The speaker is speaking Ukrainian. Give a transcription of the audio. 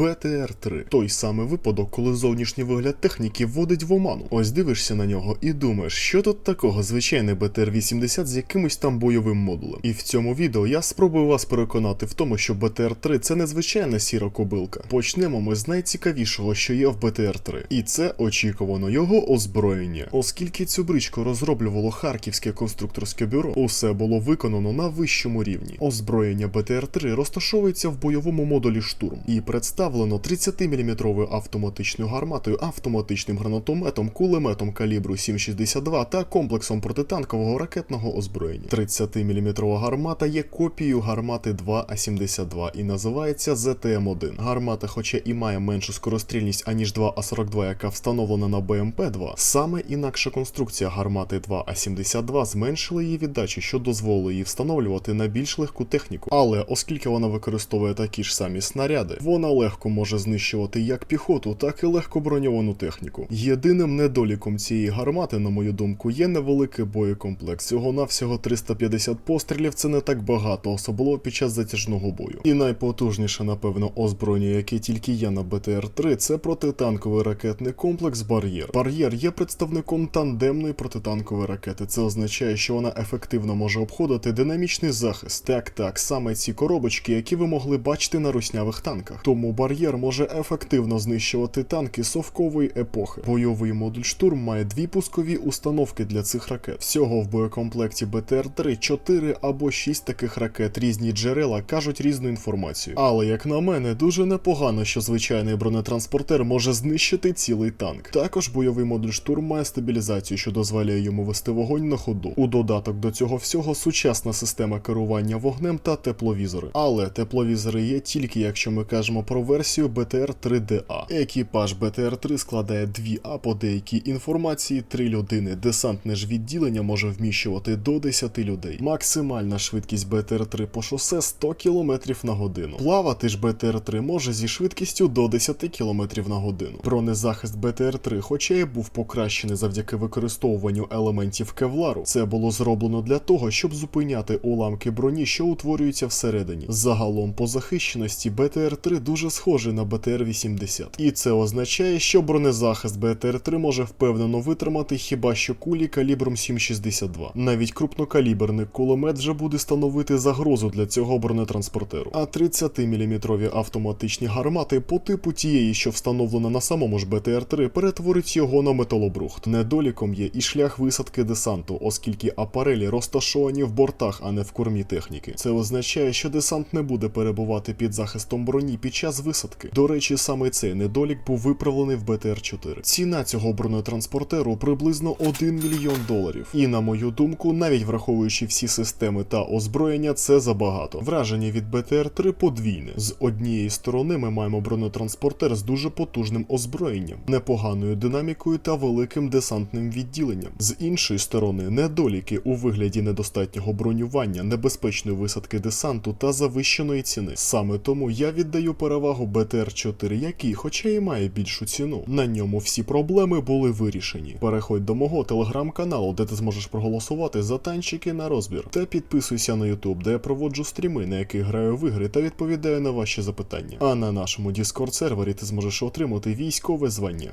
БТР-3 той самий випадок, коли зовнішній вигляд техніки вводить в оману. Ось дивишся на нього і думаєш, що тут такого звичайний БТР-80 з якимось там бойовим модулем. І в цьому відео я спробую вас переконати в тому, що БТР-3 це не звичайна сіра кобилка. Почнемо ми з найцікавішого, що є в БТР-3, і це очікувано його озброєння. Оскільки цю бричку розроблювало Харківське конструкторське бюро, усе було виконано на вищому рівні. Озброєння БТР-3 розташовується в бойовому модулі штурм і представлено 30-мм автоматичною гарматою, автоматичним гранатометом, кулеметом калібру 7,62 та комплексом протитанкового ракетного озброєння. 30-мм гармата є копією гармати 2А72 і називається ZTM-1. Гармата, хоча і має меншу скорострільність аніж 2А42, яка встановлена на БМП-2, саме інакша конструкція гармати 2А72 зменшила її віддачі, що дозволило її встановлювати на більш легку техніку. Але оскільки вона використовує такі ж самі снаряди, вона легко може знищувати як піхоту, так і легко броньовану техніку. Єдиним недоліком цієї гармати, на мою думку, є невеликий боєкомплект. Всього навсього 350 пострілів це не так багато, особливо під час затяжного бою. І найпотужніше, напевно, озброєння, яке тільки є на БТР-3, це протитанковий ракетний комплекс Бар'єр. Бар'єр є представником тандемної протитанкової ракети. Це означає, що вона ефективно може обходити динамічний захист. Так, так, саме ці коробочки, які ви могли бачити на руснявих танках. Тому бар'єр може ефективно знищувати танки совкової епохи. Бойовий модуль штурм має дві пускові установки для цих ракет. Всього в боєкомплекті БТР-3 4 або 6 таких ракет. Різні джерела кажуть різну інформацію. Але як на мене, дуже непогано, що звичайний бронетранспортер може знищити цілий танк. Також бойовий модуль штурм має стабілізацію, що дозволяє йому вести вогонь на ходу. У додаток до цього всього сучасна система керування вогнем та тепловізори. Але тепловізори є тільки якщо ми кажемо про версію BTR 3DA. Екіпаж BTR 3 складає 2А по деякій інформації 3 людини. Десантне ж відділення може вміщувати до 10 людей. Максимальна швидкість BTR 3 по шосе 100 км на годину. Плавати ж BTR 3 може зі швидкістю до 10 км на годину. Бронезахист BTR 3, хоча і був покращений завдяки використовуванню елементів кевлару, це було зроблено для того, щоб зупиняти уламки броні, що утворюються всередині. Загалом по захищеності BTR 3 дуже схожий на BTR 80. І це означає, що бронезахист BTR 3 може впевнено витримати хіба що кулі калібром 7,62. Навіть крупнокаліберний кулемет вже буде становити загрозу для цього бронетранспортеру. А 30-мм автоматичні гармати по типу тієї, що встановлена на самому ж БТР-3, перетворить його на металобрухт. Недоліком є і шлях висадки десанту, оскільки апарелі розташовані в бортах, а не в кормі техніки. Це означає, що десант не буде перебувати під захистом броні під час висадки. До речі, саме цей недолік був виправлений в БТР-4. Ціна цього бронетранспортеру приблизно 1 мільйон доларів. І на мою думку, навіть враховуючи всі системи та озброєння, це забагато. Враження від БТР-3 подвійне. З однієї сторони ми маємо бронетранспортер з дуже потужним озброєнням, непоганою динамікою та великим десантним відділенням. З іншої сторони, недоліки у вигляді недостатнього бронювання, небезпечної висадки десанту та завищеної ціни. Саме тому я віддаю перевагу БТР-4, який, хоча і має більшу ціну. На ньому всі проблеми були вирішені. Переходь до мого телеграм-каналу, де ти зможеш проголосувати за танчики на розбір. Та підписуйся на YouTube, де я проводжу стріми, на яких граю в ігри та відповідаю на ваші запитання. А на нашому Discord сервері ти зможеш отримати військове звання.